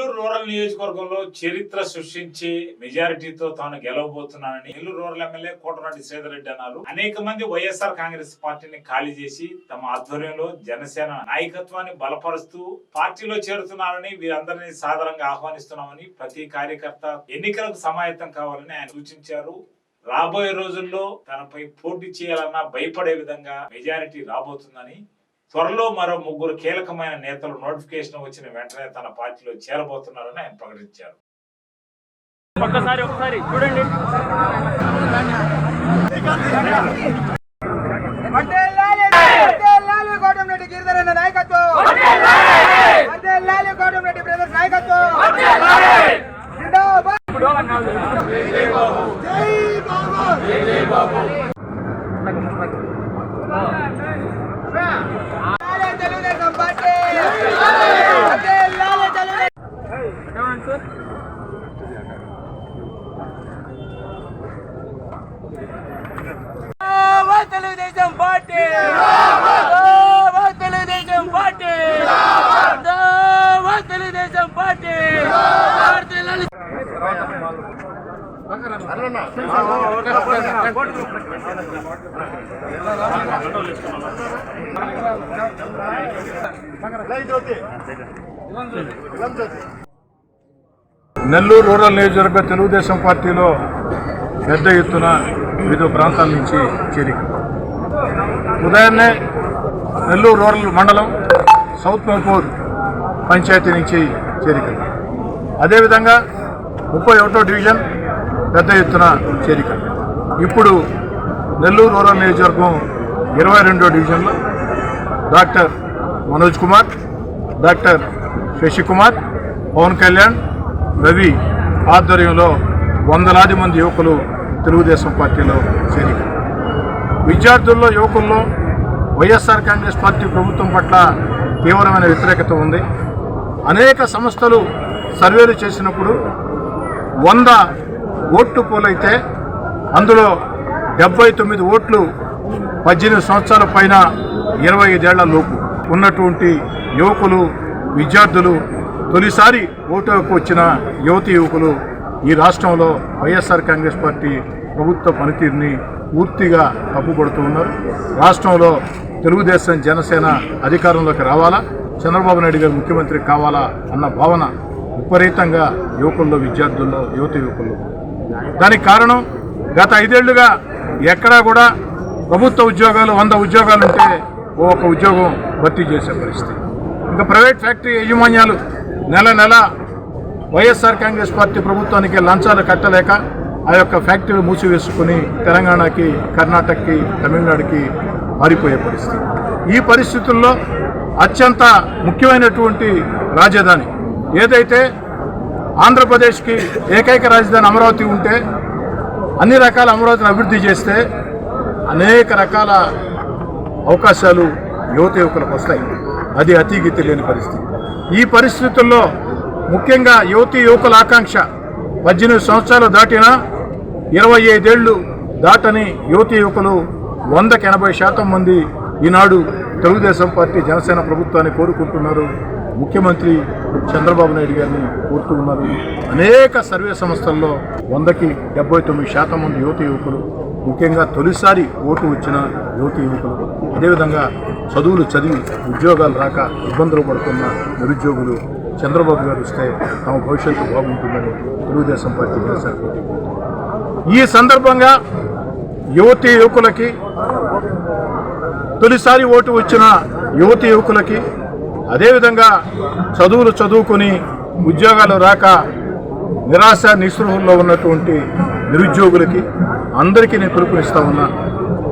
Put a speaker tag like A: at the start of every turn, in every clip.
A: Nellore rural నియోజకవర్గంలో చరిత్ర సృష్టించి మెజారిటీతో తాను గెలవబోతున్నానని నెల్లూరు రూరల్ ఎమ్మెల్యే కోటరెడ్డి శ్రీధర్రెడ్డి అన్నారు. అనేక మంది వైఎస్ఆర్ కాంగ్రెస్ పార్టీని ఖాళీ చేసి తమ ఆధ్వర్యంలో జనసేన నాయకత్వాన్ని బలపరుస్తూ పార్టీలో చేరుతున్నారని వీరందరినీ సాధారణంగా ఆహ్వానిస్తున్నామని ప్రతి కార్యకర్త ఎన్నికలకు సమాయత్తం కావాలని ఆయన సూచించారు. రాబోయే రోజుల్లో తనపై పోటీ చేయాలన్నా భయపడే విధంగా మెజారిటీ రాబోతుందని త్వరలో మరో ముగ్గురు కీలకమైన నేతలు నోటిఫికేషన్ వచ్చిన వెంటనే తన పార్టీలో చేరబోతున్నారని ఆయన ప్రకటించారు.
B: ఒక్కసారి ఒకసారి చూడండి.
C: నాయకత్వం. Telugu Desam party! Telugu Desam party! Telugu Desam party!
D: Nellore rural నియోజకవర్గ తెలుగుదేశం పార్టీలో పెద్ద ఎత్తున వివిధ ప్రాంతాల నుంచి చేరిక ఉదయాన్నే నెల్లూరు రూరల్ మండలం సౌత్ మోపూర్ పంచాయతీ నుంచి చేరిక అదేవిధంగా ముప్పై ఒకటో డివిజన్ పెద్ద ఎత్తున చేరిక ఇప్పుడు నెల్లూరు రూరల్ నియోజకవర్గం ఇరవై రెండో డివిజన్లో డాక్టర్ మనోజ్ కుమార్ డాక్టర్ శశికుమార్ పవన్ కళ్యాణ్ రవి ఆధ్వర్యంలో వందలాది మంది యువకులు తెలుగుదేశం పార్టీలో చేరిక విద్యార్థుల్లో యువకుల్లో వైఎస్ఆర్ కాంగ్రెస్ పార్టీ ప్రభుత్వం పట్ల తీవ్రమైన వ్యతిరేకత ఉంది. అనేక సంస్థలు సర్వేలు చేసినప్పుడు వంద ఓట్లు పోలైతే అందులో డెబ్బై తొమ్మిది ఓట్లు పద్దెనిమిది సంవత్సరాల పైన ఇరవై ఐదేళ్ళ లోపు ఉన్నటువంటి యువకులు విద్యార్థులు తొలిసారి ఓటుకు వచ్చిన యువతి యువకులు ఈ రాష్ట్రంలో వైఎస్ఆర్ కాంగ్రెస్ పార్టీ ప్రభుత్వ పనితీరుని పూర్తిగా తప్పుపడుతూ ఉన్నారు. రాష్ట్రంలో తెలుగుదేశం జనసేన అధికారంలోకి రావాలా? చంద్రబాబు నాయుడు గారు ముఖ్యమంత్రి కావాలా అన్న భావన విపరీతంగా యువకుల్లో విద్యార్థుల్లో యువత యువకుల్లో. దానికి కారణం గత ఐదేళ్ళుగా ఎక్కడా కూడా ప్రభుత్వ ఉద్యోగాలు వంద ఉద్యోగాలు ఉంటే ఓ ఒక ఉద్యోగం భర్తీ చేసే పరిస్థితి. ఇంకా ప్రైవేట్ ఫ్యాక్టరీ యజమాన్యాలు నెల నెల వైఎస్ఆర్ కాంగ్రెస్ పార్టీ ప్రభుత్వానికి లంచాలు కట్టలేక ఆ యొక్క ఫ్యాక్టరీలు మూసివేసుకుని తెలంగాణకి కర్ణాటకకి తమిళనాడుకి మారిపోయే పరిస్థితి. ఈ పరిస్థితుల్లో అత్యంత ముఖ్యమైనటువంటి రాజధాని ఏదైతే ఆంధ్రప్రదేశ్కి ఏకైక రాజధాని అమరావతి ఉంటే అన్ని రకాల అమరావతిని అభివృద్ధి చేస్తే అనేక రకాల అవకాశాలు యువత యువకులకు వస్తాయి. అది అతీగతి లేని పరిస్థితి. ఈ పరిస్థితుల్లో ముఖ్యంగా యువతి యువకుల ఆకాంక్ష పద్దెనిమిది సంవత్సరాలు దాటినా ఇరవై ఐదేళ్ళు దాటని యువతి యువకులు వందకి ఎనభై శాతం మంది ఈనాడు తెలుగుదేశం పార్టీ జనసేన ప్రభుత్వాన్ని కోరుకుంటున్నారు. ముఖ్యమంత్రి చంద్రబాబు నాయుడు గారిని కోరుతున్నారు అనేక సర్వే సంస్థల్లో వందకి డెబ్బై తొమ్మిది శాతం మంది యువతి యువకులు ముఖ్యంగా తొలిసారి ఓటు వచ్చిన యువతి యువకులు. అదేవిధంగా చదువులు చదివి ఉద్యోగాలు రాక ఇబ్బందులు పడుతున్న నిరుద్యోగులు చంద్రబాబు గారు వస్తే తమ భవిష్యత్తు బాగుంటుందని తెలుగుదేశం పార్టీ జనసేన ఈ సందర్భంగా యువతి యువకులకి తొలిసారి ఓటు వచ్చిన యువతి యువకులకి అదేవిధంగా చదువులు చదువుకొని ఉద్యోగాలు రాక నిరాశ నిస్పృహల్లో ఉన్నటువంటి నిరుద్యోగులకి అందరికీ నేను పిలుపునిస్తా ఉన్నా.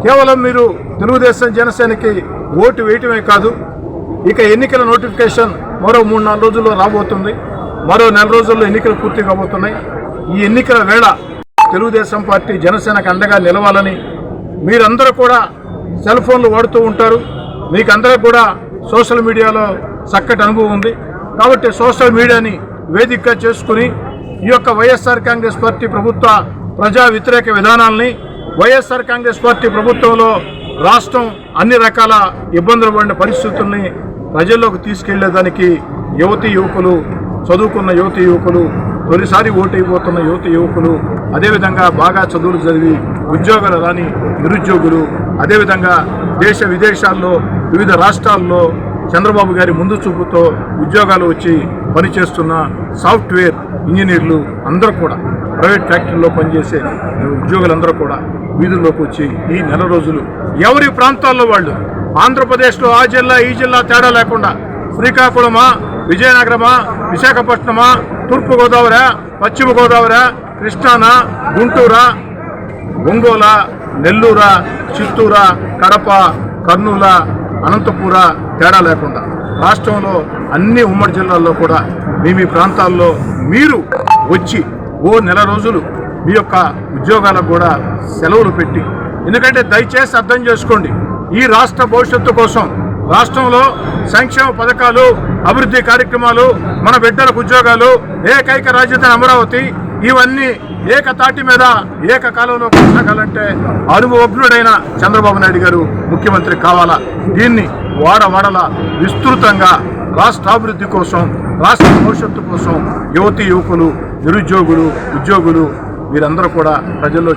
D: కేవలం మీరు తెలుగుదేశం జనసేనకి ఓటు వేయటమే కాదు ఇక ఎన్నికల నోటిఫికేషన్ మరో మూడు నాలుగు రోజుల్లో రాబోతుంది. మరో నెల రోజుల్లో ఎన్నికలు పూర్తి కాబోతున్నాయి. ఈ ఎన్నికల వేళ తెలుగుదేశం పార్టీ జనసేనకు అండగా నిలవాలని మీరందరూ కూడా సెల్ ఫోన్లు వాడుతూ ఉంటారు. మీకందరూ కూడా సోషల్ మీడియాలో చక్కటి అనుభవం ఉంది. కాబట్టి సోషల్ మీడియాని వేదికగా చేసుకుని ఈ యొక్క వైఎస్ఆర్ కాంగ్రెస్ పార్టీ ప్రభుత్వ ప్రజా వ్యతిరేక విధానాల్ని వైఎస్ఆర్ కాంగ్రెస్ పార్టీ ప్రభుత్వంలో రాష్ట్రం అన్ని రకాల ఇబ్బందులు పడిన పరిస్థితుల్ని ప్రజల్లోకి తీసుకెళ్ళేదానికి యువతి యువకులు చదువుకున్న యువతి యువకులు తొలిసారి ఓటైపోతున్న యువతి యువకులు అదేవిధంగా బాగా చదువులు చదివి ఉద్యోగాలు రాని నిరుద్యోగులు అదేవిధంగా దేశ విదేశాల్లో వివిధ రాష్ట్రాల్లో చంద్రబాబు గారి ముందు చూపుతో ఉద్యోగాలు వచ్చి పనిచేస్తున్న సాఫ్ట్వేర్ ఇంజనీర్లు అందరూ కూడా ప్రైవేట్ ఫ్యాక్టరీలో పనిచేసే ఉద్యోగులందరూ కూడా వీధుల్లోకి వచ్చి ఈ నెల రోజులు ఎవరి ప్రాంతాల్లో వాళ్ళు? ఆంధ్రప్రదేశ్లో ఆ జిల్లా ఈ జిల్లా తేడా లేకుండా శ్రీకాకుళమా విజయనగరమా విశాఖపట్నమా తూర్పు గోదావరి పశ్చిమ గోదావరి కృష్ణానా గుంటూరా ఒంగోల నెల్లూరా చిత్తూరా కడప కర్నూల అనంతపుర తేడా లేకుండా రాష్ట్రంలో అన్ని ఉమ్మడి జిల్లాల్లో కూడా మీ మీ ప్రాంతాల్లో మీరు వచ్చి ఓ నెల రోజులు మీ యొక్క ఉద్యోగాలకు కూడా సెలవులు పెట్టి ఎందుకంటే దయచేసి అర్థం చేసుకోండి ఈ రాష్ట్ర భవిష్యత్తు కోసం రాష్ట్రంలో సంక్షేమ పథకాలు అభివృద్ధి కార్యక్రమాలు మన బిడ్డలకు ఉద్యోగాలు ఏకైక రాజధాని అమరావతి ఇవన్నీ ఏకతాటి మీద ఏకకాలంలో కొనసాగాలంటే అనుభవజ్ఞుడైన చంద్రబాబు నాయుడు గారు ముఖ్యమంత్రి కావాలా? దీన్ని వాడవాడల విస్తృతంగా రాష్ట్రాభివృద్ధి కోసం రాష్ట్ర భవిష్యత్తు కోసం యువతి యువకులు నిరుద్యోగులు ఉద్యోగులు వీరందరూ కూడా ప్రజల్లో